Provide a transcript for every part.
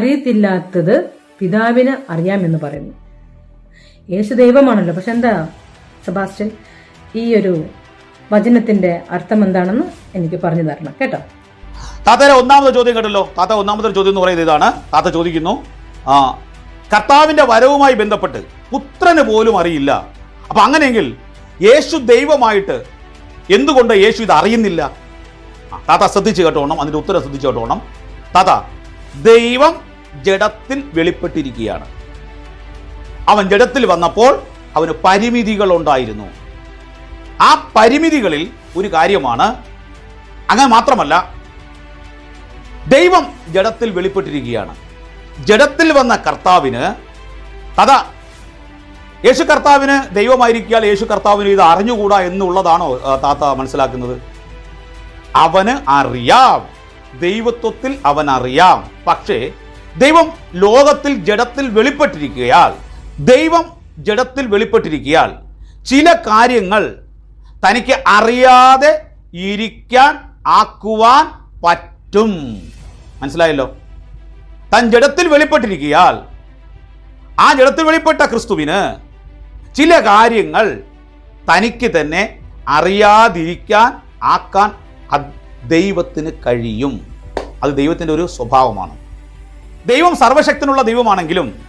അറിയത്തില്ലാത്തത് പിതാവിന് അറിയാമെന്ന് പറയുന്നു. യേശു ദൈവമാണല്ലോ. പക്ഷെ എന്താ സെബാസ്റ്റ്യൻ? ഈ ഒരു വചനത്തിന്റെ അർത്ഥം എന്താണെന്ന് എനിക്ക് പറഞ്ഞു തരണം. കേട്ടോ? താത്തയുടെ ഒന്നാമത്തെ ചോദ്യം കേട്ടല്ലോ. താത്ത ഒന്നാമത്തെ ചോദ്യം എന്ന് പറയുന്നത് ഇതാണ്. താത്ത ചോദിക്കുന്നു ആ കർത്താവിന്റെ വരവുമായി ബന്ധപ്പെട്ട് പുത്രന് പോലും അറിയില്ല. അപ്പൊ അങ്ങനെയെങ്കിൽ യേശു ദൈവമായിട്ട് എന്തുകൊണ്ട് യേശു ഇത് അറിയുന്നില്ല? താത്ത ശ്രദ്ധിച്ച് കേട്ടോണം. അതിന്റെ ഉത്തരം ശ്രദ്ധിച്ച് കേട്ടോണം. താത്ത ദൈവം ജഡത്തിൽ വെളിപ്പെട്ടിരിക്കുകയാണ്. അവൻ ജഡത്തിൽ വന്നപ്പോൾ അവന് പരിമിതികൾ ഉണ്ടായിരുന്നു ആ പരിമിതികളിൽ ഒരു കാര്യമാണ്. അങ്ങനെ മാത്രമല്ല ദൈവം ജഡത്തിൽ വെളിപ്പെട്ടിരിക്കുകയാണ്. ജഡത്തിൽ വന്ന കർത്താവിന് കഥ യേശു കർത്താവിന് ദൈവമായിരിക്കാൽ യേശു കർത്താവിന് ഇത് അറിഞ്ഞുകൂടാ എന്നുള്ളതാണോ താത്ത മനസ്സിലാക്കുന്നത്? അവന് അറിയാം. ദൈവത്വത്തിൽ അവൻ അറിയാം പക്ഷേ ദൈവം ലോകത്തിൽ ജഡത്തിൽ വെളിപ്പെട്ടിരിക്കുകയാൽ ദൈവം ജഡത്തിൽ വെളിപ്പെട്ടിരിക്കുകയാൽ ചില കാര്യങ്ങൾ തനിക്ക് അറിയാതെ ഇരിക്കാൻ ആക്കുവാൻ പറ്റും. മനസ്സിലായല്ലോ? തൻ ജഡത്തിൽ വെളിപ്പെട്ടിരിക്കുകയാൽ ആ ജഡത്തിൽ വെളിപ്പെട്ട ക്രിസ്തുവിന് ചില കാര്യങ്ങൾ തനിക്ക് തന്നെ അറിയാതിരിക്കാൻ ആക്കാൻ ദൈവത്തിന് കഴിയും. അത് ദൈവത്തിന്റെ ഒരു സ്വഭാവമാണ്. ദൈവം സർവശക്തനുള്ള ദൈവമാണെങ്കിലും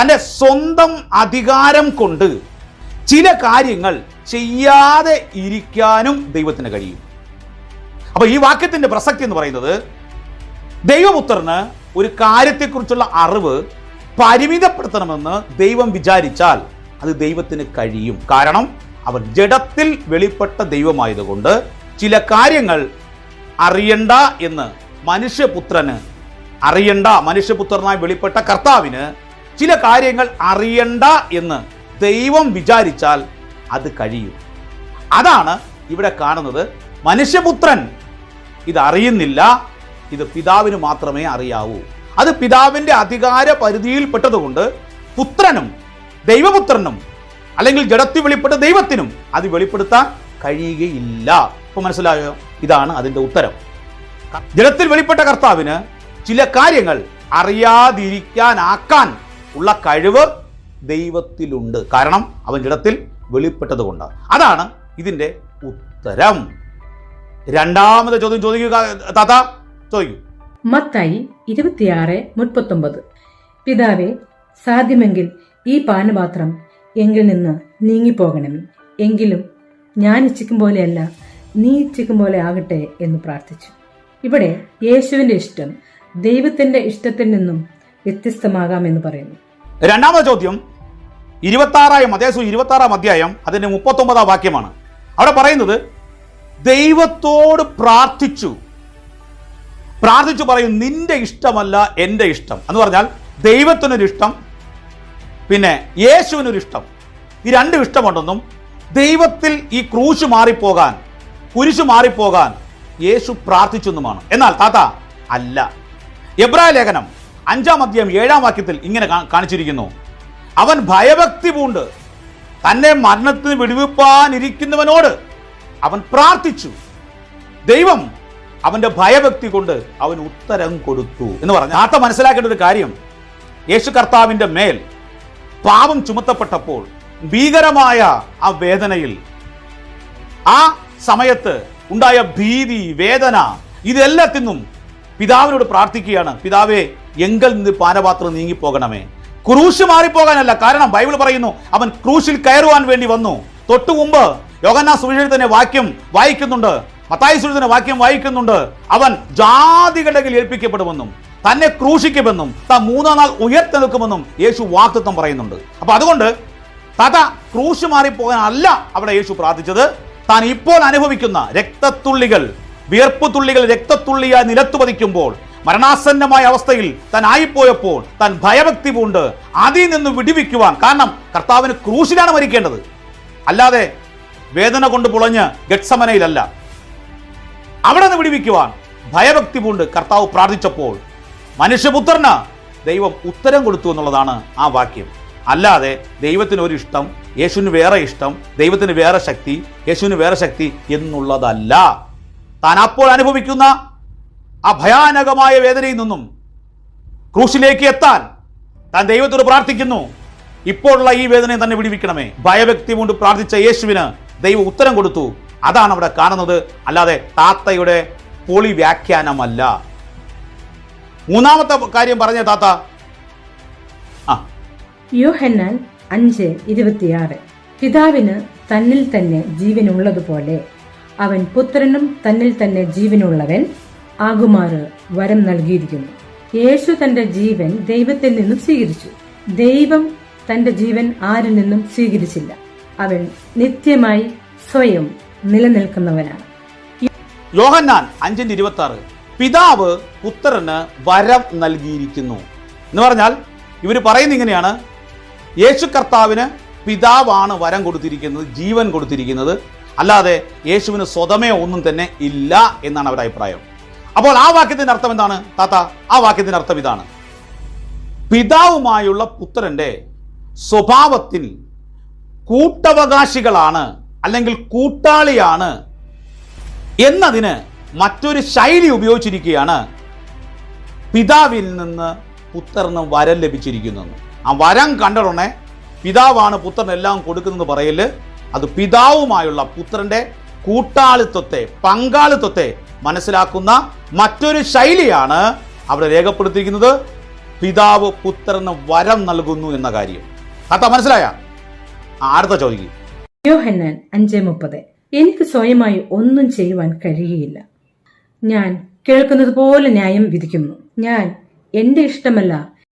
തന്റെ സ്വന്തം അധികാരം കൊണ്ട് ചില കാര്യങ്ങൾ ചെയ്യാതെ ഇരിക്കാനും ദൈവത്തിന് കഴിയും. അപ്പൊ ഈ വാക്യത്തിന്റെ പ്രസക്തി എന്ന് പറയുന്നത് ദൈവപുത്രന് ഒരു കാര്യത്തെക്കുറിച്ചുള്ള അറിവ് പരിമിതപ്പെടുത്തണമെന്ന് ദൈവം വിചാരിച്ചാൽ അത് ദൈവത്തിന് കഴിയും. കാരണം അവർ ജഡത്തിൽ വെളിപ്പെട്ട ദൈവമായതുകൊണ്ട് ചില കാര്യങ്ങൾ അറിയണ്ട എന്ന് മനുഷ്യപുത്രന് അറിയണ്ട മനുഷ്യപുത്രനായി വെളിപ്പെട്ട കർത്താവിന് ചില കാര്യങ്ങൾ അറിയണ്ട എന്ന് ദൈവം വിചാരിച്ചാൽ അത് കഴിയും. അതാണ് ഇവിടെ കാണുന്നത്. മനുഷ്യപുത്രൻ ഇത് അറിയുന്നില്ല ഇത് പിതാവിന് മാത്രമേ അറിയാവൂ. അത് പിതാവിന്റെ അധികാര പരിധിയിൽപ്പെട്ടതുകൊണ്ട് പുത്രനും ദൈവപുത്രനും അല്ലെങ്കിൽ ജഡത്തിൽ വെളിപ്പെട്ട ദൈവത്തിനും അത് വെളിപ്പെടുത്താൻ കഴിയുകയില്ല. ഇപ്പൊ മനസ്സിലായോ? ഇതാണ് അതിന്റെ ഉത്തരം. ജഡത്തിൽ വെളിപ്പെട്ട കർത്താവിന് ചില കാര്യങ്ങൾ അറിയാതിരിക്കാനാക്കാൻ ഉള്ള കഴിവ് ദൈവത്തിലുണ്ട്. കാരണം അവന്റെ ഇടത്തിൽ വെളിപ്പെട്ടത് കൊണ്ട്. അതാണ് ഇതിന്റെ ഉത്തരം. രണ്ടാമത്തെ ചോദ്യം ചോദിക്കുക താത്ത ചോദിക്കൂ. മത്തായി ഇരുപത്തിയാറ് മുപ്പത്തൊമ്പത്. പിതാവെ സാധ്യമെങ്കിൽ ഈ പാനപാത്രം എങ്കിൽ നിന്ന് നീങ്ങിപ്പോകണമേ. എങ്കിലും ഞാൻ ഇച്ഛിക്കും പോലെയല്ല നീ ഇച്ഛിക്കും പോലെ ആകട്ടെ എന്ന് പ്രാർത്ഥിച്ചു. ഇവിടെ യേശുവിന്റെ ഇഷ്ടം ദൈവത്തിന്റെ ഇഷ്ടത്തിൽ നിന്നും വ്യത്യസ്തമാകാം എന്ന് പറയുന്നു. രണ്ടാമത്തെ ചോദ്യം ഇരുപത്താറാം അതേസു ഇരുപത്താറാം അധ്യായം അതിന്റെ മുപ്പത്തൊമ്പതാം വാക്യമാണ്. അവിടെ പറയുന്നത് ദൈവത്തോട് പ്രാർത്ഥിച്ചു. പ്രാർത്ഥിച്ചു പറയും നിന്റെ ഇഷ്ടമല്ല എന്റെ ഇഷ്ടം. എന്ന് പറഞ്ഞാൽ ദൈവത്തിനൊരു ഇഷ്ടം പിന്നെ യേശുവിനൊരു ഇഷ്ടം. ഈ രണ്ടും ഇഷ്ടമുണ്ടെന്നും ദൈവത്തിൽ ഈ ക്രൂശ് മാറിപ്പോകാൻ കുരിശ് മാറിപ്പോകാൻ യേശു പ്രാർത്ഥിച്ചെന്നുമാണ്. എന്നാൽ താത്ത അല്ല. എബ്രായ ലേഖനം അഞ്ചാം അധ്യായം ഏഴാം വാക്യത്തിൽ ഇങ്ങനെ കാണിച്ചിരിക്കുന്നു. അവൻ ഭയഭക്തി പൂണ്ട്. തന്നെ മരണത്തിന് വിടുവിപ്പാനിരിക്കുന്നവനോട് അവൻ പ്രാർത്ഥിച്ചു. ദൈവം അവന്റെ ഭയഭക്തി കൊണ്ട് അവൻ ഉത്തരം കൊടുത്തു എന്ന് പറഞ്ഞു. ആത്ത മനസ്സിലാക്കേണ്ട ഒരു കാര്യം. യേശു കർത്താവിന്റെ മേൽ പാപം ചുമത്തപ്പെട്ടപ്പോൾ ഭീകരമായ ആ വേദനയിൽ ആ സമയത്ത് ഉണ്ടായ ഭീതി വേദന ഇതെല്ലാത്തിനും പിതാവിനോട് പ്രാർത്ഥിക്കുകയാണ്. പിതാവേ എങ്കിൽ നിന്ന് പാനപാത്രം നീങ്ങിപ്പോകണമേ. ക്രൂശ് മാറിപ്പോകാനല്ല കാരണം ബൈബിൾ പറയുന്നു അവൻ ക്രൂശിൽ കയറുവാൻ വേണ്ടി വന്നു. തൊട്ടു മുമ്പ് യോഗന്നാ സുവിശേഷത്തിന്റെ വാക്യം വായിക്കുന്നുണ്ട്. മത്തായി സുവിശേഷത്തിന്റെ വാക്യം വായിക്കുന്നുണ്ട്. അവൻ ജാതികളുടെ ഏൽപ്പിക്കപ്പെടുമെന്നും തന്നെ ക്രൂശിക്കുമെന്നും ത മൂന്നാം നാൾ ഉയർത്തെടുക്കുമെന്നും യേശു വാക്തത്വം പറയുന്നുണ്ട്. അപ്പൊ അതുകൊണ്ട് തത ക്രൂശ് മാറിപ്പോകാനല്ല അവിടെ യേശു പ്രാർത്ഥിച്ചത്. താൻ ഇപ്പോൾ അനുഭവിക്കുന്ന രക്തത്തുള്ളികൾ വിയർപ്പ് തുള്ളികൾ രക്തത്തുള്ളിയായി നിലത്തു പതിക്കുമ്പോൾ മരണാസന്നമായ അവസ്ഥയിൽ താൻ ആയിപ്പോയപ്പോൾ താൻ ഭയഭക്തി പൂണ്ട് അതിൽ നിന്ന് വിടിവിക്കുവാൻ. കാരണം കർത്താവിന് ക്രൂശിലാണ് മരിക്കേണ്ടത്. അല്ലാതെ വേദന കൊണ്ട് പുളഞ്ഞ് ഗഡ്സമനയിലല്ല അവിടെ നിന്ന് വിടിവിക്കുവാൻ ഭയഭക്തി പൂണ്ട് കർത്താവ് പ്രാർത്ഥിച്ചപ്പോൾ മനുഷ്യപുത്രന് ദൈവം ഉത്തരം കൊടുത്തു എന്നുള്ളതാണ് ആ വാക്യം. അല്ലാതെ ദൈവത്തിന് ഒരു ഇഷ്ടം യേശുവിന് വേറെ ഇഷ്ടം ദൈവത്തിന് വേറെ ശക്തി യേശുവിന് വേറെ ശക്തി എന്നുള്ളതല്ല. താൻ അപ്പോൾ അനുഭവിക്കുന്ന ആ ഭയാനകമായ വേദനയിൽ നിന്നും ക്രൂശിലേക്ക് എത്താൻ താൻ ദൈവത്തോട് പ്രാർത്ഥിക്കുന്നു. ഇപ്പോഴുള്ള ഈ വേദനയെ തന്നെ വിടിവിക്കണമേ. ഭയഭക്തി കൊണ്ട് പ്രാർത്ഥിച്ച യേശുവിന് ദൈവം ഉത്തരം കൊടുത്തു. അതാണ് അവിടെ കാണുന്നത്. അല്ലാതെ താത്തയുടെ പൊളി വ്യാഖ്യാനമല്ല മൂന്നാമത്തെ കാര്യം പറഞ്ഞ താത്ത. യോഹന്നാൻ അഞ്ച് ഇരുപത്തിയാറ്. പിതാവിന് തന്നിൽ തന്നെ ജീവനുള്ളതുപോലെ. അവൻ പുത്രനും തന്നിൽ തന്നെ ജീവനുള്ളവൻ ആകുമാറ് വരം നൽകിയിരിക്കുന്നു. യേശു തന്റെ ജീവൻ ദൈവത്തിൽ നിന്നും സ്വീകരിച്ചു. ദൈവം തന്റെ ജീവൻ ആരിൽ നിന്നും സ്വീകരിച്ചില്ല. അവൻ നിത്യമായി സ്വയം നിലനിൽക്കുന്നവനാണ്. യോഹന്നാൻ അഞ്ചിന്റെ ഇരുപത്തി ആറ് പിതാവ് പുത്രന് വരം നൽകിയിരിക്കുന്നു. എന്ന് പറഞ്ഞാൽ ഇവർ പറയുന്ന ഇങ്ങനെയാണ്. യേശു കർത്താവിന് പിതാവാണ് വരം കൊടുത്തിരിക്കുന്നത് ജീവൻ കൊടുത്തിരിക്കുന്നത്. അല്ലാതെ യേശുവിന് സ്വതമേ ഒന്നും തന്നെ ഇല്ല എന്നാണ് അവരുടെ അഭിപ്രായം. അപ്പോൾ ആ വാക്യത്തിന്റെ അർത്ഥം എന്താണ്? താത്ത ആ വാക്യത്തിന്റെ അർത്ഥം ഇതാണ്. പിതാവുമായുള്ള പുത്രന്റെ സ്വഭാവത്തിൽ കൂട്ടവകാശികളാണ് അല്ലെങ്കിൽ കൂട്ടാളിയാണ് എന്നതിന് മറ്റൊരു ശൈലി ഉപയോഗിച്ചിരിക്കുകയാണ് പിതാവിൽ നിന്ന് പുത്രന് വരം ലഭിച്ചിരിക്കുന്നു ആ വരം കണ്ടതുടനെ പിതാവാണ് പുത്രനെല്ലാം കൊടുക്കുന്നത് പറയൽ അത് പിതാവുമായുള്ള പുത്രന്റെ കൂട്ടാളിത്വത്തെ പങ്കാളിത്വത്തെ മനസ്സിലാക്കുന്ന മറ്റൊരു ശൈലിയാണ് അവിടെ രേഖപ്പെടുത്തിയിരിക്കുന്നത്. പിതാവ് പുത്രന് വരം നൽകുന്നു എന്ന കാര്യം. കഥ മനസ്സിലായ? അടുത്ത ചോദിക്കും യോഹന്നാൻ അഞ്ച് മുപ്പത്. എനിക്ക് സ്വയമായി ഒന്നും ചെയ്യുവാൻ കഴിയുകയില്ല. ഞാൻ കേൾക്കുന്നത് പോലെ ന്യായം വിധിക്കുന്നു. ഞാൻ എന്റെ ഇഷ്ടമല്ല